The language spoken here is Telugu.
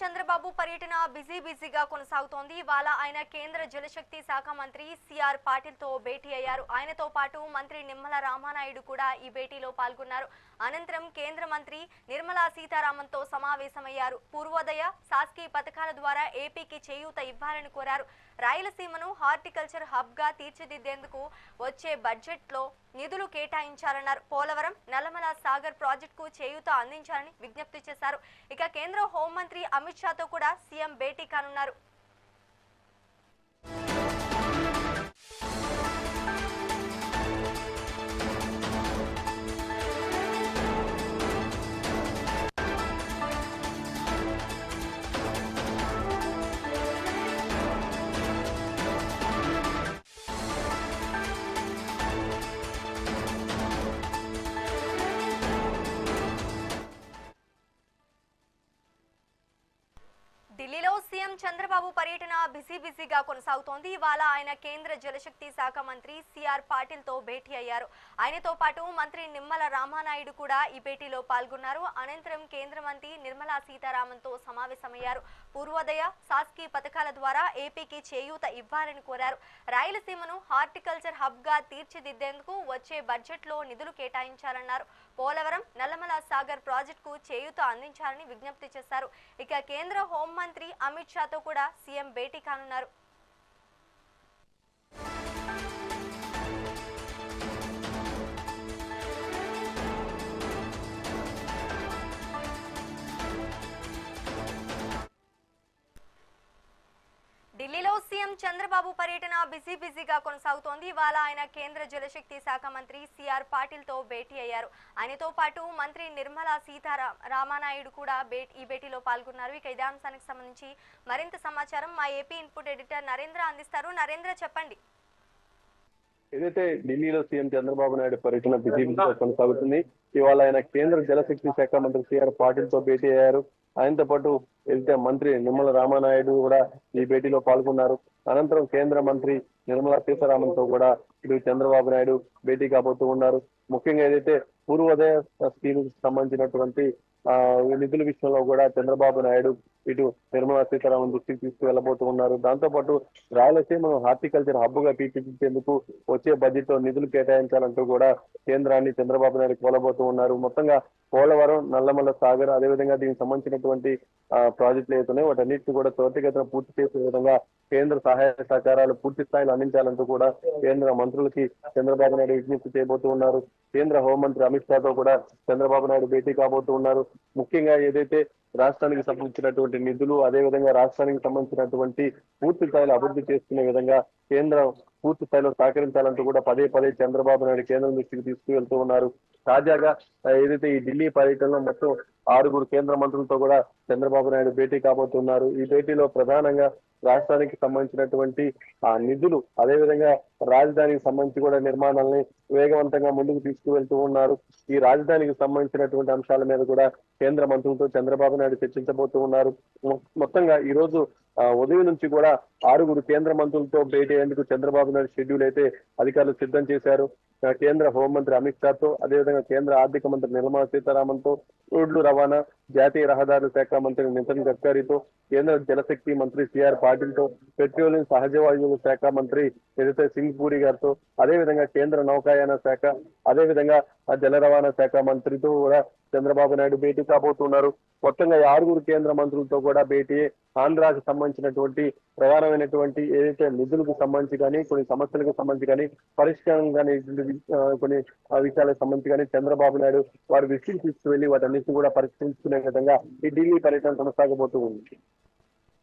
చంద్రబాబు పర్యటన బిజీ బిజీగా కొనసాగుతోంది. ఇవాళ ఆయన కేంద్ర జలశక్తి శాఖ మంత్రి సిఆర్ పాటిల్తో భేటీ అయ్యారు. ఆయనతో పాటు మంత్రి నిమ్మల రామానాయుడు కూడా ఈ భేటీలో పాల్గొన్నారు. అనంతరం కేంద్ర మంత్రి నిర్మలా సీతారామన్తో సమావేశమయ్యారు. పూర్వోదయ శాస్కీ పథకాల ద్వారా ఏపీకి చేయూత ఇవ్వాలని కోరారు. రాయలసీమను హార్టికల్చర్ హబ్గా తీర్చిదిద్దేందుకు వచ్చే బడ్జెట్లో నిధులు కేటాయించాలన్నారు. పోలవరం నల్లమల సాగర్ ప్రాజెక్టుకు చేయూత అందించాలని విజ్ఞప్తి చేశారు. ఇక కేంద్ర హోంమంత్రి అమిత్ షాతో కూడా సీఎం భేటీ కానున్నారు. సీఎం చంద్రబాబు పర్యటన బిజీ బిజీగా కొనసాగుతోంది. ఇవాళ ఆయన కేంద్ర జలశక్తి శాఖ మంత్రి సిఆర్ పాటిల్తో భేటీ అయ్యారు. ఆయనతో పాటు మంత్రి నిమ్మల రామానాయుడు కూడా ఈ భేటీలో పాల్గొన్నారు. అనంతరం కేంద్ర మంత్రి నిర్మలా సీతారామన్తో సమావేశమయ్యారు. పూర్వోదయ సాస్కి పథకాల ద్వారా ఏపీకి చేయూత ఇవ్వాలని కోరారు. రాయలసీమను హార్టికల్చర్ హబ్గా తీర్చిదిద్దేందుకు వచ్చే బడ్జెట్లో నిధులు కేటాయించాలన్నారు. పోలవరం నల్లమల సాగర్ ప్రాజెక్టుకు చేయూత అందించాలని విజ్ఞప్తి చేశారు. ఇక కేంద్ర హోంమంత్రి అమిత్ షా షాతో కూడా సీఎం భేటీ కానున్నారు. ఢిల్లీలో సీఎం చంద్రబాబు పర్యటన బిజీ బిజీగా కొనసాగుతోంది. ఇవాళ ఆయన కేంద్ర జలశక్తి శాఖ మంత్రి సిఆర్ పాటిల్తో భేటీ అయ్యారు. ఆయనతో పాటు మంత్రి నిర్మలా సీతారామానాయుడు కూడా ఈ భేటీలో పాల్గొన్నారు. ఇక ఇదే అంశానికి సంబంధించి మరింత సమాచారం మా ఏపీ ఇన్పుట్ ఎడిటర్ నరేంద్ర అందిస్తారు. నరేంద్ర చెప్పండి. ఏదైతే ఢిల్లీలో సీఎం చంద్రబాబు నాయుడు పర్యటన బిజీ బిజీగా కొనసాగుతుంది ఇవాళ ఆయన కేంద్ర జలశక్తి శాఖ మంత్రి సిఆర్ పాటిల్తో భేటీ అయ్యారు. ఆయనతో పాటు వెళ్తే మంత్రి నిమ్మల రామానాయుడు కూడా ఈ భేటీలో పాల్గొన్నారు అనంతరం కేంద్ర మంత్రి నిర్మలా సీతారామన్తో కూడా ఇటు చంద్రబాబు నాయుడు భేటీ కాబోతూ ఉన్నారు. ముఖ్యంగా ఏదైతే పూర్వోదయ స్కీమ్కి సంబంధించినటువంటి ఆ నిధుల విషయంలో కూడా చంద్రబాబు నాయుడు ఇటు నిర్మలా సీతారామన్ దృష్టికి తీసుకువెళ్ళబోతూ ఉన్నారు. దాంతో పాటు రాయలసీమను హార్టికల్చర్ హబ్గా తీర్చిదిద్దేందుకు వచ్చే బడ్జెట్లో నిధులు కేటాయించాలంటూ కూడా కేంద్రాన్ని చంద్రబాబు నాయుడు కోలబోతూ ఉన్నారు. మొత్తంగా పోలవరం నల్లమల్ల సాగర్ అదేవిధంగా దీనికి సంబంధించినటువంటి ప్రాజెక్టులు ఏవైతున్నాయి వాటన్నిటిని కూడా త్వరితగతిన పూర్తి చేసే విధంగా కేంద్ర సహాయ సహకారాలు పూర్తి స్థాయిలో అందించాలంటూ కూడా కేంద్ర మంత్రులకి చంద్రబాబు నాయుడు విజ్ఞప్తి చేయబోతూ ఉన్నారు. కేంద్ర హోంమంత్రి అమిత్ షాతో కూడా చంద్రబాబు నాయుడు భేటీ కాబోతూ ఉన్నారు. ముఖ్యంగా ఏదైతే రాష్ట్రానికి సంబంధించినటువంటి నిధులు అదే విధంగా రాష్ట్రానికి సంబంధించినటువంటి పూర్తి స్థాయిలో అభివృద్ధి చేసుకునే విధంగా కేంద్రం పూర్తి స్థాయిలో సహకరించాలంటూ కూడా పదే పదే చంద్రబాబు నాయుడు కేంద్రం దృష్టికి తీసుకువెళ్తూ ఉన్నారు. తాజాగా ఏదైతే ఈ ఢిల్లీ పర్యటనలో మొత్తం ఆరుగురు కేంద్ర మంత్రులతో కూడా చంద్రబాబు నాయుడు భేటీ కాబోతున్నారు. ఈ భేటీలో ప్రధానంగా రాష్ట్రానికి సంబంధించినటువంటి ఆ నిధులు అదేవిధంగా రాజధానికి సంబంధించి కూడా నిర్మాణాలని వేగవంతంగా ముందుకు తీసుకువెళ్తూ ఉన్నారు. ఈ రాజధానికి సంబంధించినటువంటి అంశాల మీద కూడా కేంద్ర మంత్రులతో చంద్రబాబు నాయుడు చర్చించబోతూ ఉన్నారు. మొత్తంగా ఈ రోజు ఉదయం నుంచి కూడా ఆరుగురు కేంద్ర మంత్రులతో భేటీ అయ్యేందుకు చంద్రబాబు నాయుడు షెడ్యూల్ అయితే అధికారులు సిద్ధం చేశారు. కేంద్ర హోంమంత్రి అమిత్ షాతో అదేవిధంగా కేంద్ర ఆర్థిక మంత్రి నిర్మలా సీతారామన్తో రోడ్లు రవాణా జాతీయ రహదారుల శాఖ మంత్రి నితిన్ గడ్కరీతో కేంద్ర జలశక్తి మంత్రి సిఆర్ పాటిల్తో పెట్రోలియం సహజ వాయువుల శాఖ మంత్రి ఏదైతే సింగ్ పూరి గారితో అదేవిధంగా కేంద్ర నౌకాయాన శాఖ అదేవిధంగా ఆ జల రవాణా శాఖ మంత్రితో కూడా చంద్రబాబు నాయుడు భేటీ కాబోతున్నారు. మొత్తంగా ఈ ఆరుగురు కేంద్ర మంత్రులతో కూడా భేటీ ఆంధ్రాకి సంబంధించినటువంటి ప్రధానమైనటువంటి ఏదైతే నిధులకు సంబంధించి కానీ కొన్ని సమస్యలకు సంబంధించి కానీ పరిష్కారం కానీ కొన్ని విషయాలకు సంబంధించి కానీ చంద్రబాబు నాయుడు వారి దృష్టికి తీసుకువెళ్ళి వాటన్నిటిని కూడా పరిష్కరించుకునే విధంగా ఈ ఢిల్లీ పర్యటన కొనసాగబోతూ ఉంది.